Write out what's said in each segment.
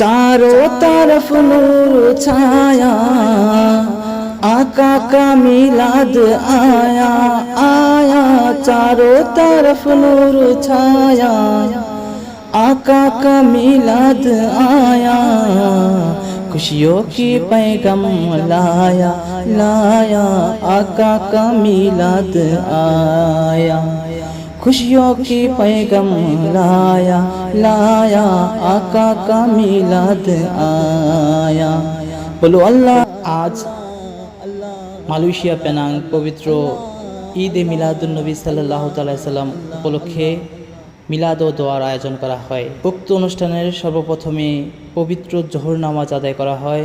चारों तरफ नूर छाया आका का मिलाद आया आया चारों तरफ नूर छाया आका का मिलाद आया खुशियों की पैगम लाया लाया आका का मिलाद आया खुशियों की पैगम लाया लाया आका का मिलाद आया বলো আল্লাহ আজ মালয়েশিয়া পেনাং পবিত্র ঈদ এ মিলাদুল নবী সাল্লাহ সাল্লাম উপলক্ষে মিলাদ ও দোয়ার আয়োজন করা হয় উক্ত অনুষ্ঠানের সর্বপ্রথমে পবিত্র জোহর নামাজ আদায় করা হয়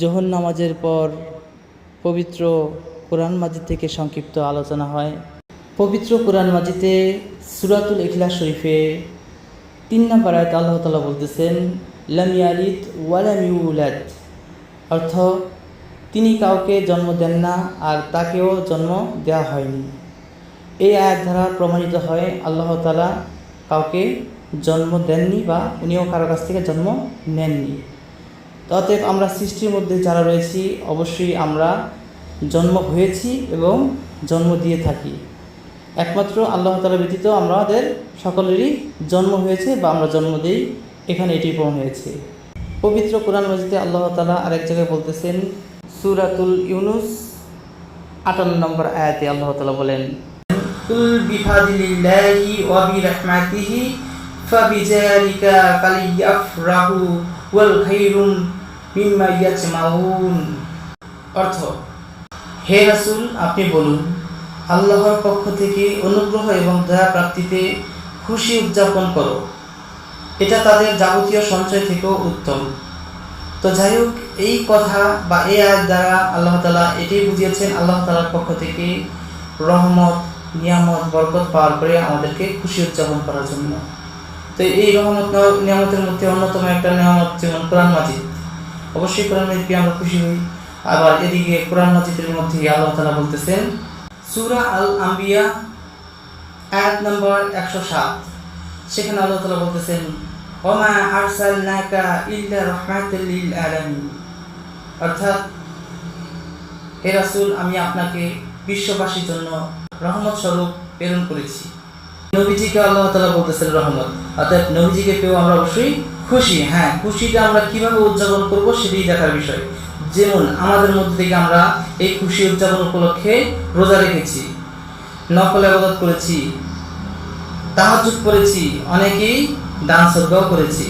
জোহর নামাজের পর পবিত্র কোরআন মাজিদ থেকে সংক্ষিপ্ত আলোচনা হয়। পবিত্র কোরআন মাজিদে সুরাতুল ইখলা শরীফে তিন নম্বর আয়াত আল্লাহ তালা বলতেছেন, লাম ইয়ালিদ ওয়ালাম ইউলাদ অর্থ তিনি কাউকে জন্ম দেন না আর তাকেও জন্ম দেওয়া হয়নি। এই আয়াত দ্বারা প্রমাণিত হয় আল্লাহ তালা কাউকে জন্ম দেননি বা উনিও কারও কাছ থেকে জন্ম নেননি। অতএব আমরা সৃষ্টির মধ্যে যারা রয়েছি, অবশ্যই আমরা জন্ম হয়েছি এবং জন্ম দিয়ে থাকি। একমাত্র আল্লাহ তালা ব্যতীত আমাদের সকলেরই জন্ম হয়েছে বা আমরা জন্ম দিই, এখানে এটি প্রমাণ হয়েছে। পবিত্র কোরআন মজিদে আল্লাহ তালা আরেক জায়গায় বলতেছেন, সুরাতুল ইউনুস, আটান্ন নম্বর আয়াতে আল্লাহ তালা বলেন, কুল বিফাদিলিল্লাহি ওয়া ওয়াল খাইরুম অর্থ, হে রাসূল, আপনি বলুন, আল্লাহর পক্ষ থেকে অনুগ্রহ এবং দয়া প্রাপ্তিতে খুশি উদযাপন করো। এটা তাদের যাবতীয় সঞ্চয় থেকেও উত্তম। তো যাই হোক, এই কথা বা এই আয়াত দ্বারা আল্লাহ তালা এটাই বুঝিয়েছেন, আল্লাহ তালার পক্ষ থেকে রহমত, নিয়ামত, বরকত পাওয়ার পরে আমাদেরকে খুশি উদযাপন করার জন্য। তো এই রহমত নিয়ামতের মধ্যে অন্যতম একটা নিয়ামত যেমন কোরআন মাজিদ। অবশ্যই কোরআন পেয়ে আমরা খুশি হই। আবার এদিকে কোরআন মাজিদের মধ্যে আল্লাহ তালা বলতেছেন, সুরা আল আম্বিয়া আয়াত নম্বর একশো সাত। সেখানে আল্লাহ তালা বলতেছেন, ওমা আরসালনাকা ইল্লা রাহমাতাল আলামিন। অর্থাৎ, হে রাসূল, আমি আপনাকে বিশ্ববাসীর জন্য রহমত স্বরূপ প্রেরণ করেছি। নবীজিকে আল্লাহ তালা বলতেছেন রহমত। অর্থাৎ নবীজিকে পেয়েও আমরা অবশ্যই খুশি। হ্যাঁ খুশিটা আমরা কীভাবে উদযাপন করব সেটাই দেখার বিষয়। যেমন আমাদের মধ্যে থেকে আমরা এই খুশি উদযাপন উপলক্ষে রোজা রেখেছি নকল আবাদত করেছি তাহাজুদ করেছি অনেকেই দান সদ্গাও করেছি।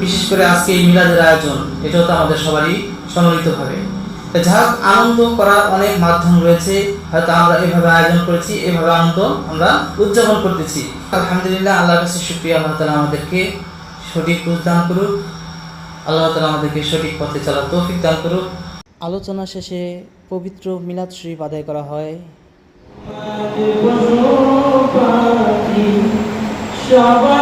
বিশেষ করে আজকে এই মিলাদের আয়োজন এটাও তো আমাদের সবারই সম্মিলিতভাবে। তো যা হোক, আনন্দ করার অনেক মাধ্যম রয়েছে হয়তো আমরা এভাবে আয়োজন করেছি এভাবে আনন্দ আমরা উদযাপন করতেছি। আলহামদুলিল্লাহ আল্লাহর কাছে শুক্রিয়া আল্লাহ তালা আমাদেরকে সঠিক বুঝ দান করুক। আল্লাহ তালা আমাদেরকে সঠিক পথে চলার তৌফিক দান করুক। আলোচনা শেষে পবিত্র মিলাদ শরীফ আদায় করা হয়। সবাই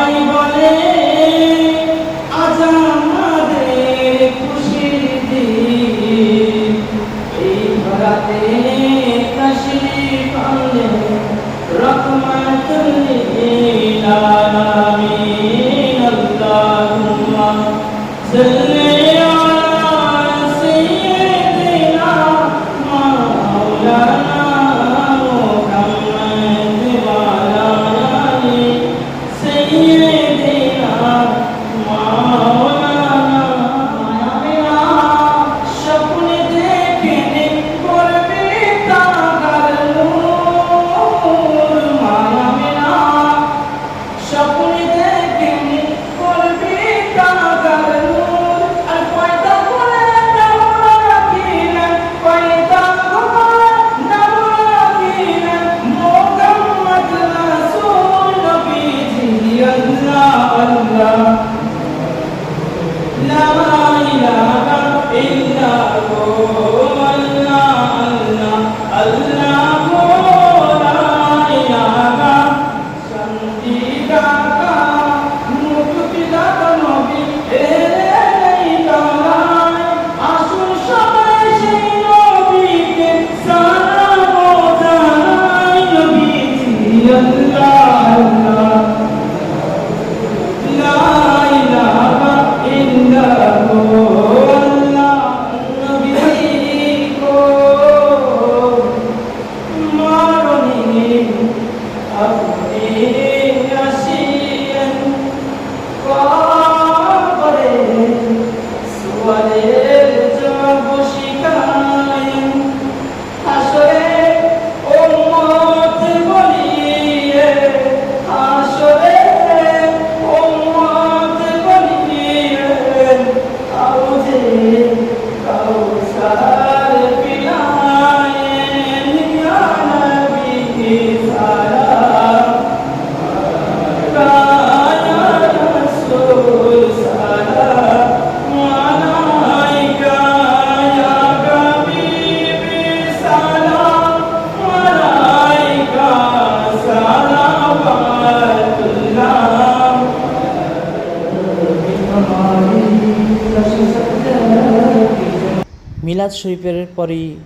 মিলাদ শরীফের পরই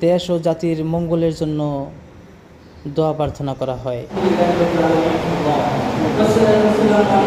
দেশ ও জাতির মঙ্গলের জন্য দোয়া প্রার্থনা করা হয় والصلاة والسلام على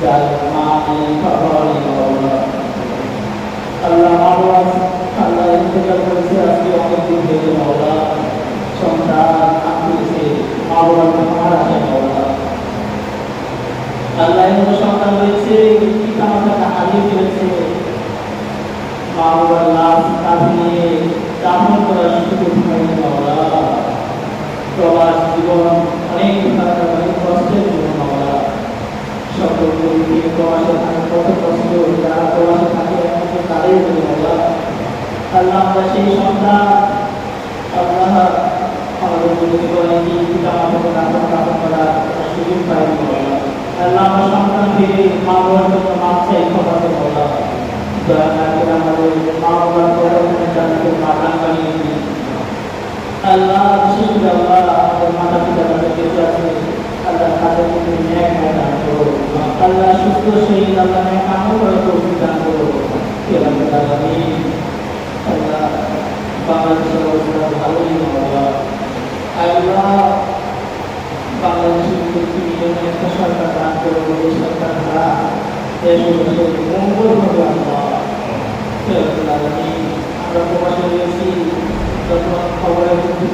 যার মাওলা আল্লাহ মাওলা আল্লাহ ইন্তেকাল করেছে আজকে অনেক দিন ধরে মাওলা সন্তান আঁকিয়েছে মাওলার মারা যায় মাওলা আল্লাহ এমন সন্তান রয়েছে পিতা মাতাকে হারিয়ে ফেলেছে মা বাবার লাভ কাঁধে নিয়ে দাফন করার সুযোগ হয়নি মাওলা প্রবাস জীবন অনেক অনেক কষ্টের জীবন মাওলা গরিবকে প্রবাসে থাকে কত কষ্ট যারা প্রবাসে থাকে একমাত্র আল্লাহ আল্লাহ আমাদের দয়া মাতা পিতা তাদের বেঁচে আছে আল্লাহ তাদের মধ্যে ন্যায় ন্যায় দান করো আল্লাহ সুস্থ শরীর আল্লাহ ন্যায় কামও করে তৌফিক দান করো কেরামত আলামিন আল্লাহ বাংলাদেশের অবস্থা ভালোই বাবা আল্লাহ বাংলাদেশের পৃথিবীর জন্য একটা সরকার দান করে বলে সরকার দ্বারা দেশ ও দেশের মঙ্গল হবে আমরা আমরা প্রবাসে রয়েছি যখন খবরের মধ্যে দেখি দেশের অবস্থা তখন আমাদের মন মানা হবে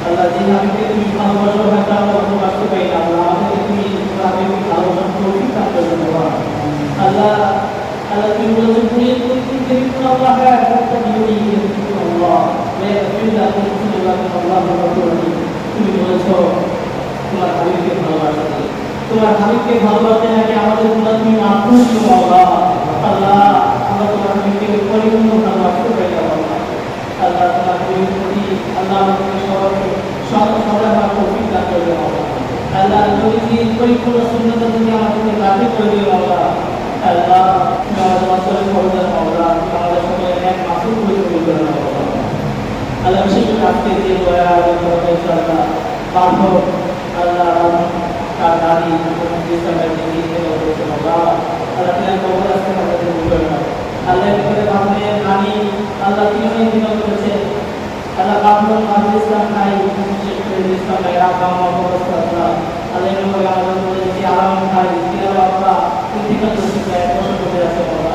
আল্লাহ যে হাবিবকে তুমি ভালোবাসো হয়তো আমরা ভালোবাসতে পারি না আল্লাহ আমাদেরকে তুমি তোমার হাবিবকে ভালোবাসার তৌফিক দান করো বাবা আল্লাহ আল্লাহ তুমি বলেছ পুরিয়ে পুরিয়ে দেখুন আল্লাহ হ্যাঁ মুত্তাকিউনি দেখুন আল্লাহ ওয়া ইয়াগফির লাকুম আল্লাহু গফুরুর তুমি বলেছ তোমার হাবিবকে ভালোবাসতে তোমার হাবিবকে ভালোবাসতে নাকি আমাদের তোমরা তুমি মাফ করে দিও আল্লাহ আল্লাহ আমরা তোমার হাবিবকে পরিপূর্ণ ভালোবাসতে পারি না আল্লাহ আল্লাহ তোমার হাবিবের প্রতি আল্লাহ আমাদেরকে সবাইকে সব সবাই আমার তৌফিক দান করে দিও আল্লাহ আল্লাহ নবীজি পরিপূর্ণ সুন্নত থেকে আমাদেরকে রাজি করে দিও আল্লাহ আল্লাহ তুমি আমাদের অঞ্চলের খবরদার মাওলা তুমি আমাদের সকলের এক মাসুল করে কবুল করে নাও আল্লাহ আল্লাহ বিশেষ করে আজকে যে দয়া আল্লাহ আল্লাহ বান্ধব আল্লাহ তার দাদি ইসলামের যে গীত থেকে বলছেন আল্লাহ আল্লাহ তুমি কবর আসতে আমাদের কবুল করে নাও আল্লাহ করে বান্ধবের নানি আল্লাহ তিনি অনেক দিন করেছে আল্লাহ বান্ধব মাহুল ইসলাম নাই করে ইসলাম ভাই রাম অবস্থা আল্লাহ আল্লাহ করে আমাদের যে আরাম ভাই দিলা বাবা দোষী এক বছর করে আছে বাবা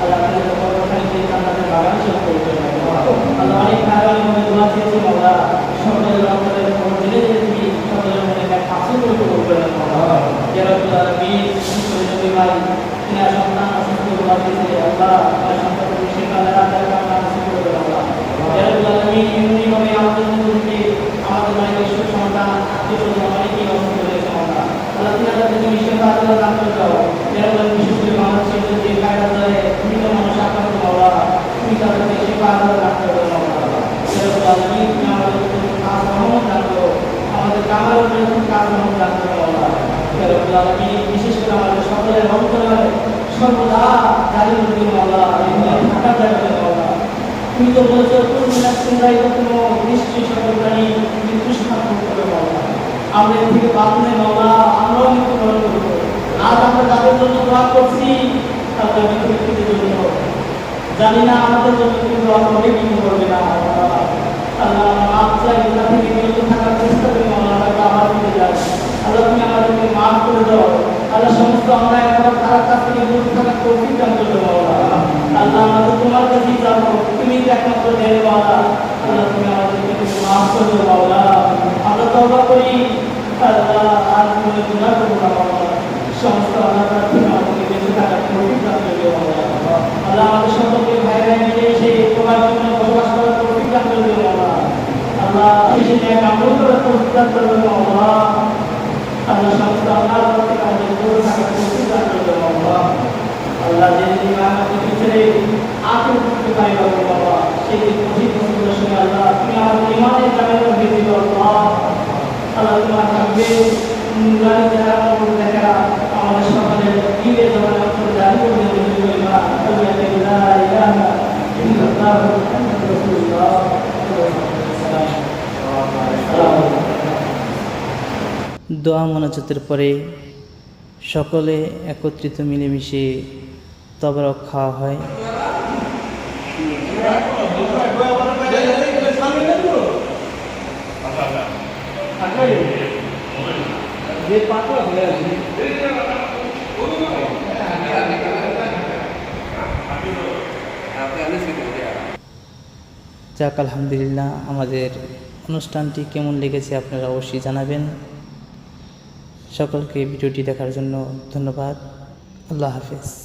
আল্লাহ আপনাদের কর্মখানি যে কান্নাদের বাগান শেষ করতে আল্লাহ অনেক ভাই মনে দোয়া দিয়েছে মাওলা সকলের অন্তরের খবর জেনে যে তুমি সকলের মনে এক পাশে করে কবুল করে নাও মাওলা ইয়া রাব্বুল আলামিন শহীদ নবী ভাই তিনার সন্তান অসুস্থ দোয়া দিয়েছে আল্লাহ তার সন্তানকে সেখানে রাখার বিশেষ করে আমাদের সকলের অন্তরে সর্বদা দুনিয়ায় থাকার জায়গা তুমি তো বলছো কোন চিন্তাই কোনো নিশ্চয়ই সকল প্রাণী মৃত্যু সাধন করে মাওলা আমরা এর থেকে নেই মাওলা আমরাও মৃত্যুবরণ করব। আজ আমরা তাদের জন্য দোয়া করছি আমি মৃত্যুর জন্য জানি না আমাদের জন্য তুমি দোয়া করবে কি করবে না। আল্লাহ মাপ চাই গুনাহ থেকে বিরত থাকার চেষ্টা করি আমরা আবার ফিরে যাই। আল্লাহ, তুমি আমাদেরকে মাফ করে দাও। আল্লাহ, সমস্ত আমরা একবার তার কাছ থেকে দূর থাকার তৌফিক দান মাওলা আল্লাহ আমরা তো তোমার কাছেই যাব তুমি একমাত্র দেবে মাওলা আল্লাহ তুমি আমাদেরকে মাফ করে দাও মাওলা আমরা তওবা করি আল্লাহ আর করব আল্লাহ করবে আল্লাহ আমাদের করবে আল্লাহ করবে আল্লাহ পক্ষ থেকে আমাদের দূর থাকার তৌফিক দান করবে মাওলা দোয়া মোনাজাতের পরে সকলে একত্রিত মিলেমিশে তবরক খাওয়া হয়। যাক, আলহামদুলিল্লাহ, আমাদের অনুষ্ঠানটি কেমন লেগেছে আপনারা অবশ্যই জানাবেন। সকলকে ভিডিওটি দেখার জন্য ধন্যবাদ। আল্লাহ হাফেজ।